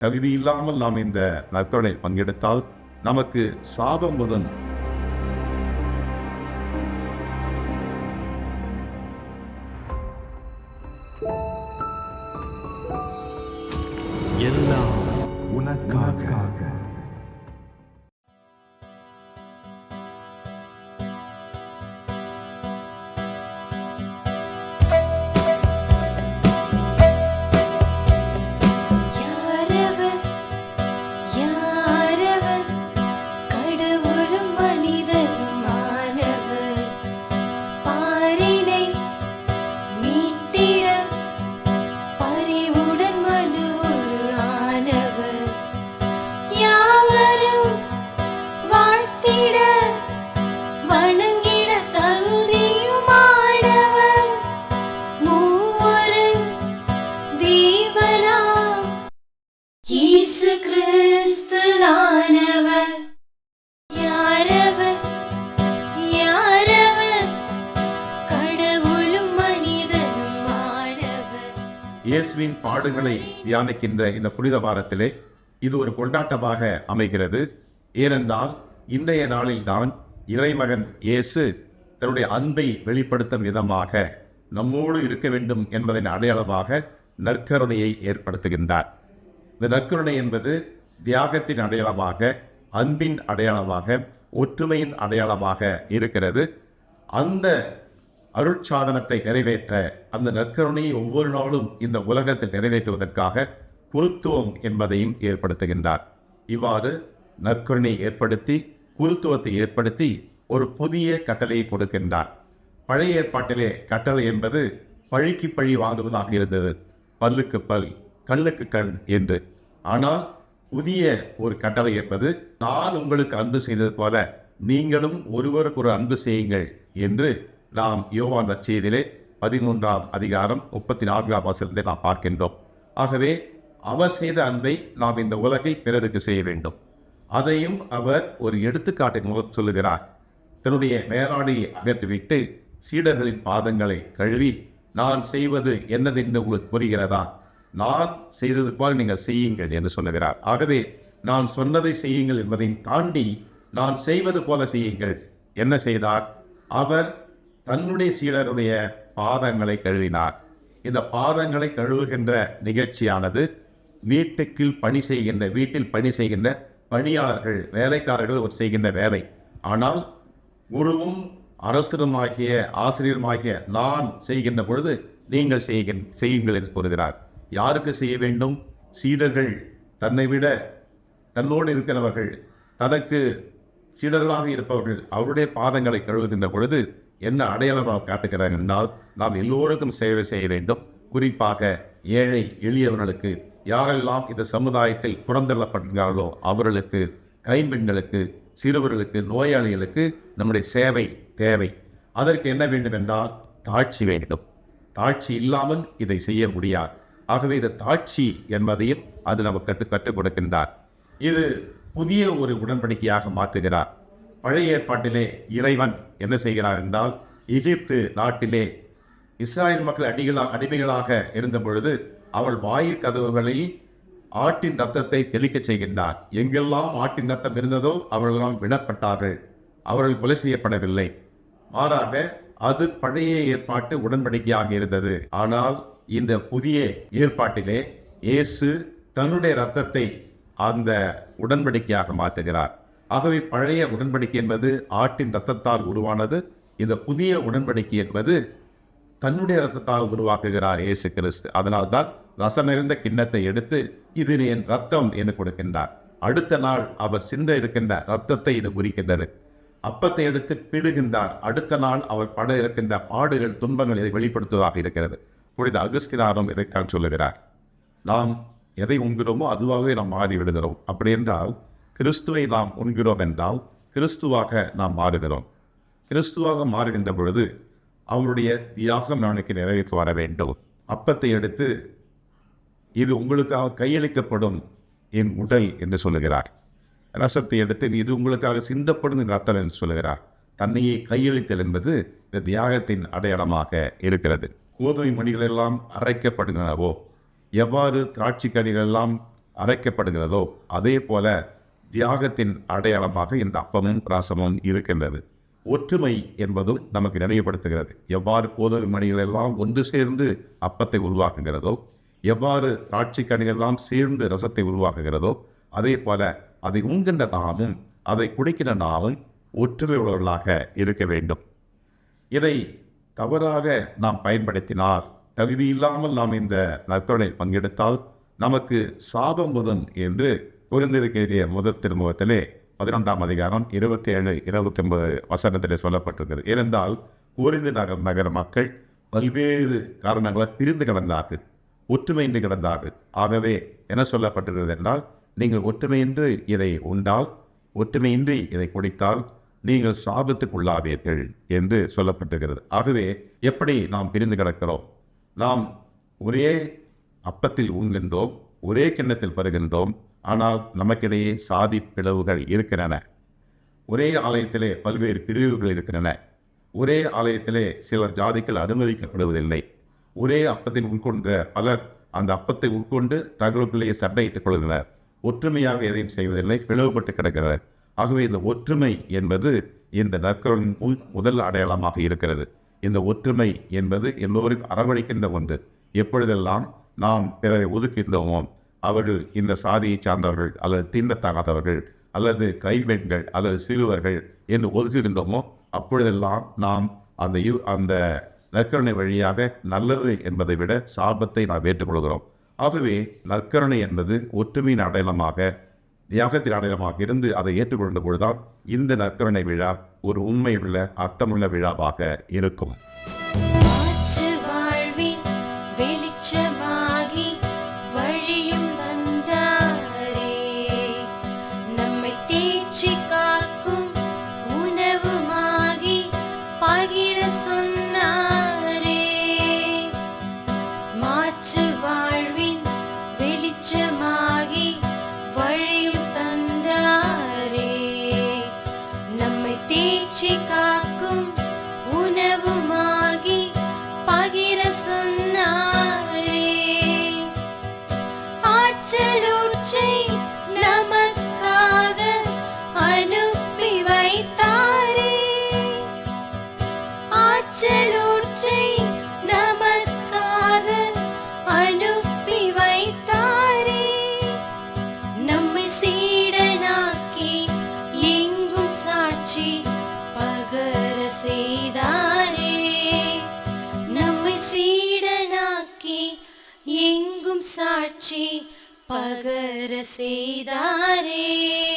தகுதி இல்லாமல் நாம் இந்த நற்கொடை பங்கெடுத்தால் நமக்கு சாபம் முதன் எல்லாம் உனக்காக. வாழ்த்திட வணங்கிட தகுதியுமானவர் மூவரு தேவனாம். இயேசு யாரவர் யாரவர்? கடவுளும் மனிதனும் இயேசுவின் பாடுகளை தியானிக்கின்ற இந்த புனித வாரத்திலே இது ஒரு கொண்டாட்டமாக அமைகிறது. ஏனென்றால் இன்றைய நாளில்தான் இறைமகன் இயேசு தன்னுடைய அன்பை வெளிப்படுத்தும் விதமாக நம்மோடு இருக்க வேண்டும் என்பதன் அடையாளமாக நற்கருணையை ஏற்படுத்துகின்றார். இந்த நற்கருணை என்பது தியாகத்தின் அடையாளமாக அன்பின் அடையாளமாக ஒற்றுமையின் அடையாளமாக இருக்கிறது. அந்த அருட்சாதனத்தை நிறைவேற்ற அந்த நற்கருணையை ஒவ்வொரு நாளும் இந்த உலகத்தில் நிறைவேற்றுவதற்காக குருத்துவம் என்பதையும் ஏற்படுத்துகின்றார். இவ்வாறு நற்கருணை ஏற்படுத்தி குருத்துவத்தை ஏற்படுத்தி ஒரு புதிய கட்டளையை கொடுக்கின்றார். பழைய ஏற்பாட்டிலே கட்டளை என்பது பழிக்கு பழி வாங்குவதாக இருந்தது. பல்லுக்கு பல் கண்ணுக்கு கண் என்று. ஆனால் புதிய ஒரு கட்டளை என்பது நான் உங்களுக்கு அன்பு செய்தது போல நீங்களும் ஒருவருக்கு ஒரு அன்பு செய்யுங்கள் என்று நாம் யோவான் நற்செய்தியிலே பதிமூன்றாம் அதிகாரம் முப்பத்தி நான்காம் வசனத்தை நாம் பார்க்கின்றோம். ஆகவே அவர் செய்த அன்பை நாம் இந்த உலகில் பிறருக்கு செய்ய வேண்டும். அதையும் அவர் ஒரு எடுத்துக்காட்டின் மூலம் சொல்லுகிறார். தன்னுடைய மேலாடையை அகற்றிவிட்டு சீடர்களின் பாதங்களை கழுவி நான் செய்வது என்னதென்று உங்களுக்கு புரிகிறதா? நான் செய்தது போல் நீங்கள் செய்யுங்கள் என்று சொல்லுகிறார். ஆகவே நான் சொன்னதை செய்யுங்கள் என்பதை தாண்டி நான் செய்வது போல செய்யுங்கள் என்ன செய்தார்? அவர் தன்னுடைய சீடருடைய பாதங்களை கழுவினார். இந்த பாதங்களை கழுவுகின்ற நிகழ்ச்சியானது வீட்டுக்கு பணி செய்கின்ற வீட்டில் பணி செய்கின்ற பணியாளர்கள் வேலைக்காரர்கள் ஒரு செய்கின்ற வேலை. ஆனால் குருவும் அரசருமாகிய ஆசிரியருமாகிய நான் செய்கின்ற பொழுது நீங்கள் செய்கின் செய்யுங்கள் என்று கூறுகிறார். யாருக்கு செய்ய வேண்டும்? சீடர்கள் தன்னை விட தன்னோடு இருக்கிறவர்கள் தனக்கு சீடர்களாக இருப்பவர்கள் அவருடைய பாதங்களை கழுவுகின்ற பொழுது என்ன அடையாளமாக காட்டுகிறார் என்றால் நாம் எல்லோருக்கும் சேவை செய்ய வேண்டும். குறிப்பாக ஏழை எளியவர்களுக்கு யாரெல்லாம் இந்த சமுதாயத்தில் புறந்தள்ளப்படுகிறார்களோ அவர்களுக்கு கைம்பெண்களுக்கு சிறுவர்களுக்கு நோயாளிகளுக்கு நம்முடைய சேவை தேவை. அதற்கு என்ன வேண்டும் என்றால் தாட்சி வேண்டும். தாட்சி இல்லாமல் இதை செய்ய முடியாது. ஆகவே இந்த தாட்சி என்பதையும் அது நமக்கு கற்று கற்றுக் கொடுக்கின்றார். இது புதிய ஒரு உடன்படிக்கையாக மாற்றுகிறார். பழைய ஏற்பாட்டிலே இறைவன் என்ன செய்கிறார் என்றால் எகிப்து நாட்டிலே இஸ்ராயல் மக்கள் அடிகளாக அடிமைகளாக இருந்த பொழுது அவள் வாயில் கதவுகளில் ஆட்டின் ரத்தத்தை தெளிக்கச் செய்கின்றார். எங்கெல்லாம் ஆட்டின் ரத்தம் இருந்ததோ அவர்களெல்லாம் விடப்பட்டார்கள். அவர்கள் கொலை செய்யப்படவில்லை. மாறாக அது பழைய ஏற்பாட்டு உடன்படிக்கையாக இருந்தது. ஆனால் இந்த புதிய ஏற்பாட்டிலே இயேசு தன்னுடைய ரத்தத்தை அந்த உடன்படிக்கையாக மாற்றுகிறார். ஆகவே பழைய உடன்படிக்கை என்பது ஆட்டின் ரத்தத்தால் உருவானது. இந்த புதிய உடன்படிக்கை என்பது தன்னுடைய ரத்தத்தால் உருவாக்குகிறார் இயேசு கிறிஸ்து. அதனால்தான் ரசம் நிறைந்த கிண்ணத்தை எடுத்து இது என் ரத்தம் என்று கொடுக்கின்றார். அடுத்த நாள் அவர் சிந்த இருக்கின்ற ரத்தத்தை இது குறிக்கின்றது அப்பத்தை எடுத்து பிடுகின்றார். அடுத்த நாள் அவர் பட இருக்கின்ற பாடுகள் துன்பங்கள் இதை வெளிப்படுத்துவதாக இருக்கிறது. புனித அகஸ்தினாரும் இதைத்தான் சொல்லுகிறார். நாம் எதை உண்கிறோமோ அதுவாகவே நாம் மாறி விடுகிறோம். அப்படி என்றால் கிறிஸ்துவை நாம் உண்கிறோம் என்றால் கிறிஸ்துவாக நாம் மாறுகிறோம். கிறிஸ்துவாக மாறுகின்ற பொழுது அவருடைய தியாகம் நாளைக்கு நிறைவேற்ற வர வேண்டும். அப்பத்தை எடுத்து இது உங்களுக்காக கையளிக்கப்படும் என் உடல் என்று சொல்லுகிறார். ரசத்தை எடுத்து இது உங்களுக்காக சிந்தப்படும் ரத்தம் என்று சொல்லுகிறார். தன்னையே கையளித்தல் என்பது இந்த தியாகத்தின் அடையாளமாக இருக்கிறது. கோதுமை மணிகள் எல்லாம் அரைக்கப்படுகிறனவோ எவ்வாறு திராட்சை கடிகள் எல்லாம் அரைக்கப்படுகிறதோ அதே போல தியாகத்தின் அடையாளமாக இந்த அப்பமும் பிராசமும் இருக்கின்றது. ஒற்றுமை என்பதும் நமக்கு நினைவுபடுத்துகிறது. எவ்வாறு கோதுமை மணிகள் எல்லாம் ஒன்று சேர்ந்து அப்பத்தை உருவாக்குகிறதோ எவ்வாறு திராட்சை கனிகள் எல்லாம் சேர்ந்து ரசத்தை உருவாக்குகிறதோ அதே போல அதை உண்கின்ற நாமும் அதை குடிக்கிற நாமும் ஒற்றுமை உள்ளவர்களாக இருக்க வேண்டும். இதை தவறாக நாம் பயன்படுத்தினால் தகுதி இல்லாமல் நாம் இந்த நற்கொடை பங்கெடுத்தால் நமக்கு சாபம் வரும் என்று குறைந்திருக்க எழுதிய முதல் திருமுகத்திலே பதினொன்றாம் அதிகாரம் இருபத்தி ஏழு இருபத்தி ஒன்பது வசனத்தில் சொல்லப்பட்டிருக்கிறது. ஏனென்றால் குறைந்து நகர் நகர மக்கள் பல்வேறு காரணங்களால் பிரிந்து கிடந்தார்கள் ஒற்றுமையின்றி கிடந்தார்கள். ஆகவே என்ன சொல்லப்பட்டிருக்கிறது என்றால் நீங்கள் ஒற்றுமையின்றி இதை உண்டால் ஒற்றுமையின்றி இதை குடித்தால் நீங்கள் சாபத்துக்குள்ளாவீர்கள் என்று சொல்லப்பட்டிருக்கிறது. ஆகவே எப்படி நாம் பிரிந்து கிடக்கிறோம்? நாம் ஒரே அப்பத்தில் உண்கின்றோம் ஒரே கிண்ணத்தில் பருகின்றோம் ஆனால் நமக்கிடையே சாதி பிளவுகள் இருக்கின்றன. ஒரே ஆலயத்திலே பல்வேறு பிரிவுகள் இருக்கின்றன. ஒரே ஆலயத்திலே சில ஜாதிகள் அனுமதிக்கப்படுவதில்லை. ஒரே அப்பத்தில் உட்கொண்ட பலர் அந்த அப்பத்தை உட்கொண்டு தங்களுக்குள்ளேயே சண்டையிட்டுக் கொள்கின்றனர். ஒற்றுமையாக எதையும் செய்வதில்லை பிளவுபட்டு கிடக்கிறது. ஆகவே இந்த ஒற்றுமை என்பது இந்த நற்கரின் முன் முதல் அடையாளமாக இருக்கிறது. இந்த ஒற்றுமை என்பது எல்லோரும் அரவணைக்கின்ற ஒன்று. எப்பொழுதெல்லாம் நாம் பிறரை ஒதுக்கின்றோமோ அவர்கள் இந்த சாதியை சார்ந்தவர்கள் அல்லது தீண்டத்தகாதவர்கள் அல்லது கைப்பெண்கள் அல்லது சிறுவர்கள் என்று ஒதுக்குகின்றோமோ அப்பொழுதெல்லாம் நாம் அந்த யு அந்த நற்கருணை வழியாக நல்லது என்பதை விட சாபத்தை நாம் ஏற்றுக்கொள்கிறோம். ஆகவே நற்கருணை என்பது ஒற்றுமையின் அடையாளமாக தியாகத்தின் அடையாளமாக இருந்து அதை ஏற்றுக்கொண்ட பொழுதுதான் இந்த நற்கருணை விழா ஒரு உண்மையுள்ள அர்த்தமுள்ள விழாவாக இருக்கும். காட்சி பகர செய்தாரே.